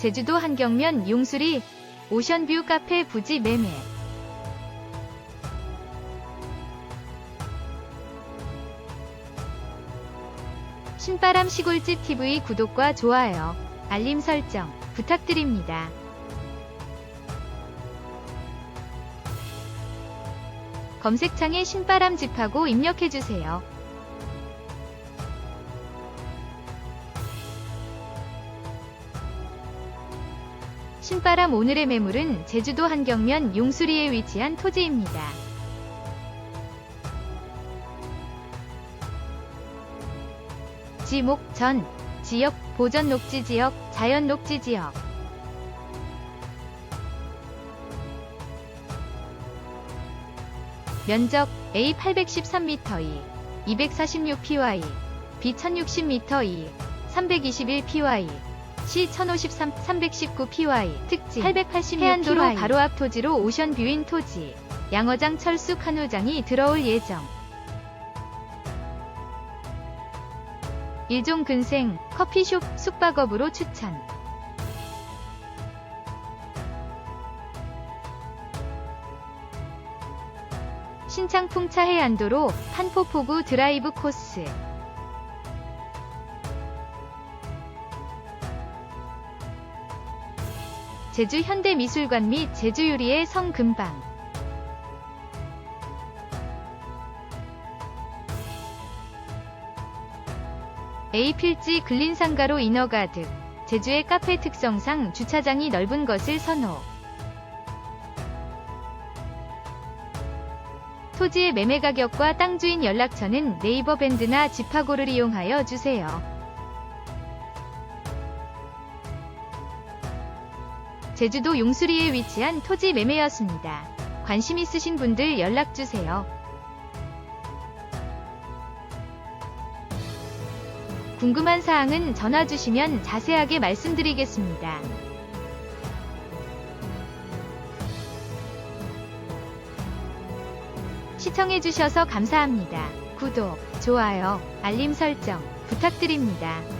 제주도 한경면 용수리 오션뷰 카페 부지 매매 신바람 시골집 TV 구독과 좋아요, 알림 설정 부탁드립니다. 검색창에 신바람 집하고 입력해주세요. 신바람 오늘의 매물은 제주도 한경면 용수리에 위치한 토지입니다. 지목 전 지역 보전 녹지 지역 자연 녹지 지역 면적 A 813m 2 246 py B 1060m 2 321 py C 1053 319 py 특징 886 해안도로 PY. 바로 앞 토지로 오션 뷰인 토지. 양어장 철수 카누장이 들어올 예정. 일종 근생 커피숍 숙박업으로 추천. 신창풍차 해안도로 판포포구 드라이브 코스 제주 현대미술관 및 제주유리의 성금방. A필지 근린상가로 인허가득. 제주의 카페 특성상 주차장이 넓은 것을 선호. 토지의 매매 가격과 땅 주인 연락처는 네이버 밴드나 지파고를 이용하여 주세요. 제주도 용수리에 위치한 토지 매매였습니다. 관심 있으신 분들 연락 주세요. 궁금한 사항은 전화 주시면 자세하게 말씀드리겠습니다. 시청해주셔서 감사합니다. 구독, 좋아요, 알림 설정 부탁드립니다.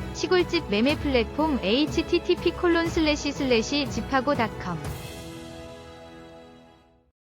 시골집 매매 플랫폼 http:// 지파고.com